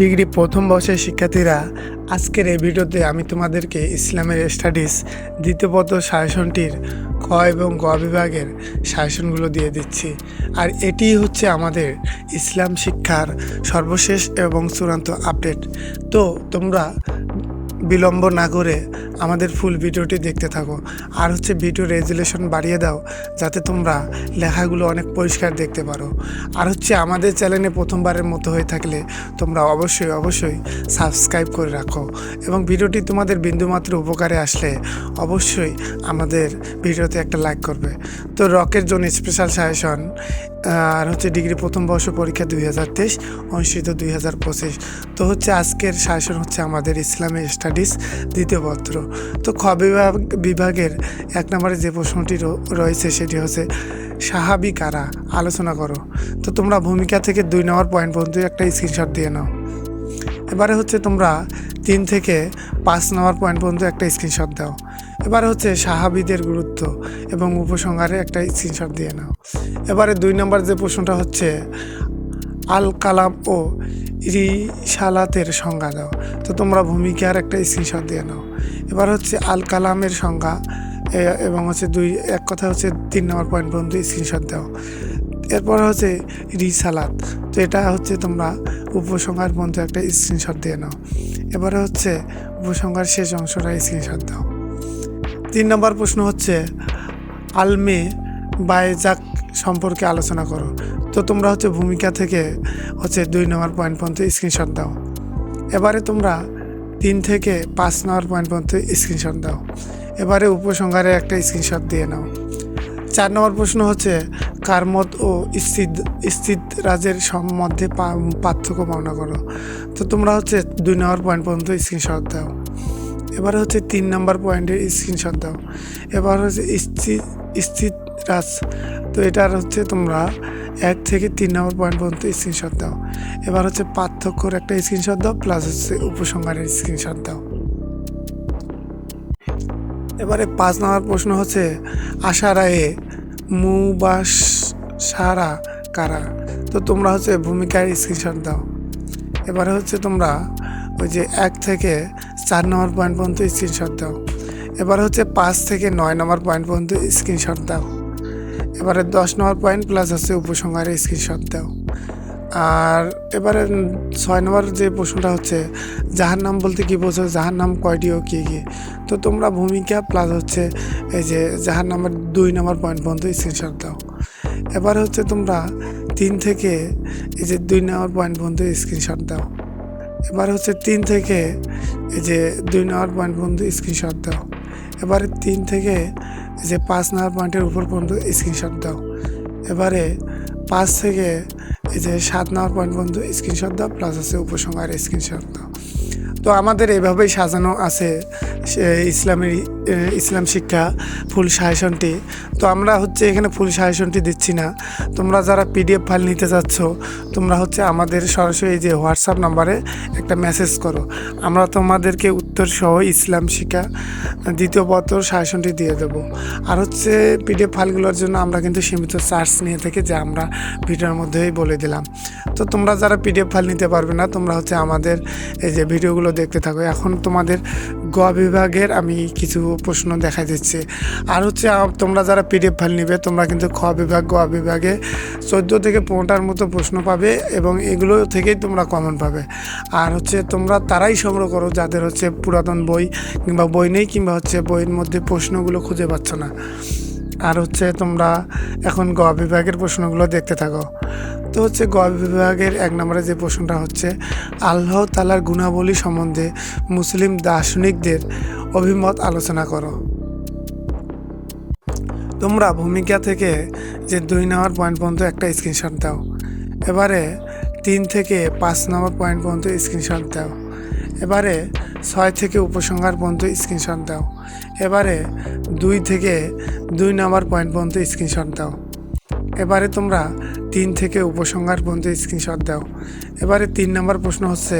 Degree প্রথম বর্ষের শিক্ষার্থীরা, আজকের এই ভিডিওতে আমি তোমাদেরকে ইসলামের স্টাডিজ দ্বিতীয় পদ শাসনটির ক এবং গ বিভাগের শাসনগুলো দিয়ে দিচ্ছি। আর এটি হচ্ছে আমাদের ইসলাম শিক্ষার সর্বশেষ এবং চূড়ান্ত আপডেট তো তোমরা বিলম্ব না করে আমাদের ফুল ভিডিওটি দেখতে থাকো। আর হচ্ছে ভিডিও রেজুলেশন বাড়িয়ে দাও, যাতে তোমরা লেখাগুলো অনেক পরিষ্কার দেখতে পারো। আর হচ্ছে আমাদের চ্যানেলে প্রথমবারের মতো হয়ে থাকলে তোমরা অবশ্যই অবশ্যই সাবস্ক্রাইব করে রাখো। এবং ভিডিওটি তোমাদের বিন্দুমাত্র উপকারে আসলে অবশ্যই আমাদের ভিডিওতে একটা লাইক করবে। তো রকের জন্য স্পেশাল সাজেশন আর হচ্ছে ডিগ্রি প্রথম বর্ষ পরীক্ষা দুই হাজার তেইশ, অনুষ্ঠিত দুই হাজার পঁচিশ। তো হচ্ছে আজকের শাসন হচ্ছে আমাদের ইসলামের স্টাডিজ দ্বিতীয় পত্র। তো খ বিভাগ, বিভাগের এক নম্বরে যে প্রশ্নটি রয়েছে সেটি হচ্ছে, সাহাবি কারা? আলোচনা করো। তো তোমরা ভূমিকা থেকে দুই নম্বর পয়েন্ট পর্যন্ত একটা স্ক্রিনশট দিয়ে নাও। এবারে হচ্ছে তোমরা তিন থেকে পাঁচ নম্বর পয়েন্ট পর্যন্ত একটা স্ক্রিনশট দাও। এবারে হচ্ছে সাহাবিদের গুরুত্ব এবং উপসংহারে একটা স্ক্রিনশট দিয়ে নাও। এবারে দুই নম্বর যে প্রশ্নটা হচ্ছে, আল কালাম ও রিসালাতের সংজ্ঞা দাও। তো তোমরা ভূমিকার একটা স্ক্রিনশট দিয়ে নাও। এবার হচ্ছে আল কালামের সংজ্ঞা এবং হচ্ছে দুই, এক কথা হচ্ছে তিন নম্বর পয়েন্ট পর্যন্ত স্ক্রিনশট দাও। এরপর হচ্ছে রিসালাত তো এটা হচ্ছে তোমরা উপসংহার পর্যন্ত একটা স্ক্রিনশট দিয়ে নাও। এবারে হচ্ছে উপসংহার শেষ অংশটা স্ক্রিনশট দাও। তিন নম্বর প্রশ্ন হচ্ছে, আলমে বায়জাক সম্পর্কে আলোচনা করো। তো তোমরা হচ্ছে ভূমিকা থেকে হচ্ছে দুই নম্বর পয়েন্ট পর্যন্ত স্ক্রিনশট দাও। এবারে তোমরা তিন থেকে পাঁচ নম্বর পয়েন্ট পর্যন্ত স্ক্রিনশট দাও। এবারে উপসংহারে একটা স্ক্রিনশট দিয়ে নাও। চার নম্বর প্রশ্ন হচ্ছে কারমত ও স্থিত স্থিত রাজের সম- মধ্যে পা- পার্থক্য বর্ণনা করো। তো তোমরা হচ্ছে দুই নম্বর পয়েন্ট পর্যন্ত স্ক্রিনশট দাও। এবারে হচ্ছে তিন নম্বর পয়েন্টের স্ক্রিনশট দাও। এবার হচ্ছে স্থিত স্থিত রাজ তো এটার হচ্ছে তোমরা এক থেকে তিন নম্বর পয়েন্ট পর্যন্ত স্ক্রিনশট দাও। এবার হচ্ছে পার্থক্যর একটা স্ক্রিনশট দাও প্লাস হচ্ছে উপসংহারের স্ক্রিনশট দাও। এবারে পাঁচ নম্বর প্রশ্ন হচ্ছে আশারায়ে মুবাস সারা কারা? তো তোমরা হচ্ছে ভূমিকার স্ক্রিনশট দাও। এবারে হচ্ছে তোমরা ওই যে এক থেকে চার নম্বর পয়েন্ট পর্যন্ত স্ক্রিনশট দাও। এবারে হচ্ছে পাঁচ থেকে নয় নম্বর পয়েন্ট পর্যন্ত স্ক্রিনশট দাও। এবারে দশ নম্বর পয়েন্ট প্লাস হচ্ছে উপসংহারে স্ক্রিনশট দাও। আর এবারে ছয় নম্বর যে প্রশ্নটা হচ্ছে যাহার নাম বলতে কি বোঝো? যাহার নাম কয়টি ও কী কী? তো তোমরা ভূমিকা প্লাস হচ্ছে এই যে যাহার নাম্বার দুই নম্বর পয়েন্ট পর্যন্ত স্ক্রিনশট দাও। এবার হচ্ছে তোমরা তিন থেকে এই যে দুই নম্বর পয়েন্ট পর্যন্ত স্ক্রিনশট দাও। এবার হচ্ছে তিন থেকে এই যে দুই নম্বর পয়েন্ট পর্যন্ত স্ক্রিনশট দাও। এবারে তিন থেকে এই যে পাঁচ নম্বর পয়েন্টের উপর পর্যন্ত স্ক্রিনশট দাও। এবারে পাঁচ থেকে এই যে সাত নম্বর পয়েন্ট পর্যন্ত স্ক্রিনশট দাও প্লাস আছে উপসংহার স্ক্রিনশট দাও। তো আমাদের এভাবেই সাজানো আছে ইসলামের ইসলাম শিক্ষা ফুল সাজেশনটি। তো আমরা হচ্ছে এখানে ফুল সাজেশনটি দিচ্ছি না। তোমরা যারা পিডিএফ ফাইল নিতে চাচ্ছ, তোমরা হচ্ছে আমাদের সরাসরি এই যে হোয়াটসঅ্যাপ নাম্বারে একটা মেসেজ করো। আমরা তোমাদেরকে উত্তর সহ ইসলাম শিক্ষা দ্বিতীয় পত্র সাজেশনটি দিয়ে দেবো। আর হচ্ছে পিডিএফ ফাইলগুলোর জন্য আমরা কিন্তু সীমিত চার্জ নিয়ে থাকি যা আমরা ভিডিওর মধ্যেই বলে দিলাম। তো তোমরা যারা পিডিএফ ফাইল নিতে পারবে না, তোমরা হচ্ছে আমাদের এই যে ভিডিওগুলো দেখতে থাকো। এখন তোমাদের গ বিভাগের আমি কিছু প্রশ্ন দেখা দিচ্ছি। আর হচ্ছে তোমরা যারা পিডিএফ ফাইল নিবে, তোমরা কিন্তু খ বিভাগ গ বিভাগে চোদ্দ থেকে পনেরোটার মতো প্রশ্ন পাবে এবং এগুলো থেকেই তোমরা কমন পাবে। আর হচ্ছে তোমরা তারাই সংগ্রহ করো যাদের হচ্ছে পুরাতন বই কিংবা বই নেই কিংবা হচ্ছে বইয়ের মধ্যে প্রশ্নগুলো খুঁজে পাচ্ছ না। আর হচ্ছে তোমরা এখন গ বিভাগের প্রশ্নগুলো দেখতে থাকো। তো হচ্ছে গ বিভাগের এক নম্বরে যে প্রশ্নটা হচ্ছে, আল্লাহ তালার গুণাবলী সম্বন্ধে মুসলিম দার্শনিকদের অভিমত আলোচনা করো। তোমরা ভূমিকা থেকে যে দুই নম্বর পয়েন্ট পর্যন্ত একটা স্ক্রিনশট দাও। এবারে তিন থেকে পাঁচ নম্বর পয়েন্ট পর্যন্ত স্ক্রিনশট দাও। এবারে ছয় থেকে উপসংহার পর্যন্ত স্ক্রিনশট দাও। এবারে দুই থেকে দুই নম্বর পয়েন্ট পর্যন্ত স্ক্রিনশট দাও। এবারে তোমরা তিন থেকে উপসংহার পর্যন্ত স্ক্রিনশট দাও। এবারে তিন নম্বর প্রশ্ন হচ্ছে,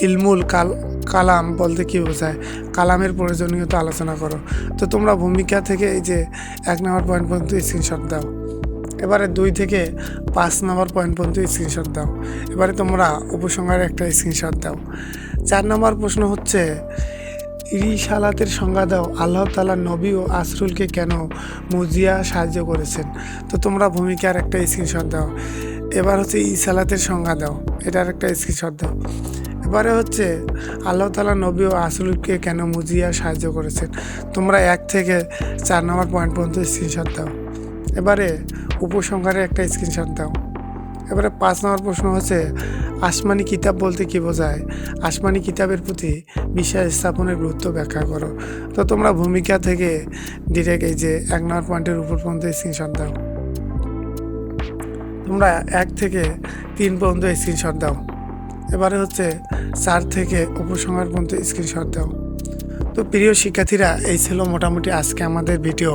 ইলমুল কাল, কালাম বলতে কী বোঝায়? কালামের প্রয়োজনীয়তা আলোচনা করো। তো তোমরা ভূমিকা থেকে এই যে এক নম্বর পয়েন্ট পর্যন্ত স্ক্রিনশট দাও। এবারে দুই থেকে পাঁচ নম্বর পয়েন্ট পর্যন্ত স্ক্রিনশট দাও। এবারে তোমরা উপসংহারে একটা স্ক্রিনশট দাও। চার নম্বর প্রশ্ন হচ্ছে রিসালাতের সংজ্ঞা দাও। আল্লাহ তালা নবী ও আসরুলকে কেন মুজিয়া সাহায্য করেছেন? তো তোমরা ভূমিকার একটা স্ক্রিনশট দাও। এবার হচ্ছে ইসালাতের সংজ্ঞা দাও। এটার একটা স্ক্রিনশট দাও। এবারে হচ্ছে আল্লাহ তালা নবী ও আসরুলকে কেন মুজিয়া সাহায্য করেছেন? তোমরা এক থেকে চার নম্বর পয়েন্ট পর্যন্ত স্ক্রিনশট দাও। এবারে উপসংহারে একটা স্ক্রিনশট দাও। এবারে পাঁচ নম্বর প্রশ্ন হচ্ছে আসমানি কিতাব বলতে কি বোঝায়? আসমানি কিতাবের প্রতি বিশ্বাস স্থাপনের গুরুত্ব ব্যাখ্যা করো। তো তোমরা ভূমিকা থেকে ডিরেক্ট এই যে এক নম্বর পয়েন্টের উপর পর্যন্ত স্ক্রিনশট দাও। তোমরা এক থেকে তিন পর্যন্ত স্ক্রিনশট দাও। এবারে হচ্ছে চার থেকে উপসংহার পর্যন্ত স্ক্রিনশট দাও। তো প্রিয় শিক্ষার্থীরা, এই ছিল মোটামুটি আজকে আমাদের ভিডিও।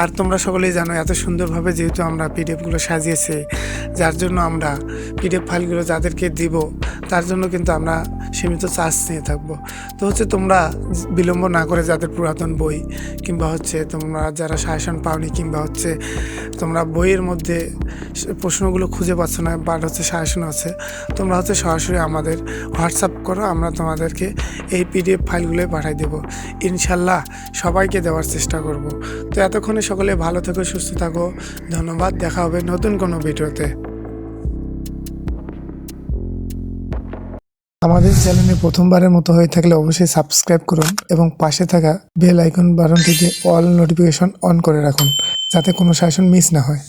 আর তোমরা সকলেই জানো, এত সুন্দরভাবে যেহেতু আমরা পিডিএফগুলো সাজিয়েছি, যার জন্য আমরা পিডিএফ ফাইলগুলো যাদেরকে দিব, তার জন্য কিন্তু আমরা সীমিত চার্জ নিয়ে থাকব। তো হচ্ছে তোমরা বিলম্ব না করে যাদের পুরাতন বই, কিংবা হচ্ছে তোমরা যারা সাজেশন পাওনি, কিংবা হচ্ছে তোমরা বইয়ের মধ্যে প্রশ্নগুলো খুঁজে পাচ্ছ না বাট হচ্ছে সাজেশন আছে, তোমরা হচ্ছে সরাসরি আমাদের হোয়াটসঅ্যাপ করো, আমরা তোমাদেরকে এই পিডিএফ ফাইলগুলোই পাঠিয়ে দেবো। ইনশাল্লাহ সবাইকে দেওয়ার চেষ্টা করব। তো এতক্ষণে সকলে ভালো থেকো, সুস্থ থাকো। ধন্যবাদ, দেখা হবে নতুন কোনো ভিডিওতে। আমাদের চ্যানেলে প্রথমবারের মতো হয়ে থাকলে অবশ্যই সাবস্ক্রাইব করুন এবং পাশে থাকা বেল আইকন বাটনটিতে অল নোটিফিকেশন অন করে রাখুন, যাতে কোনো শাসন মিস না হয়।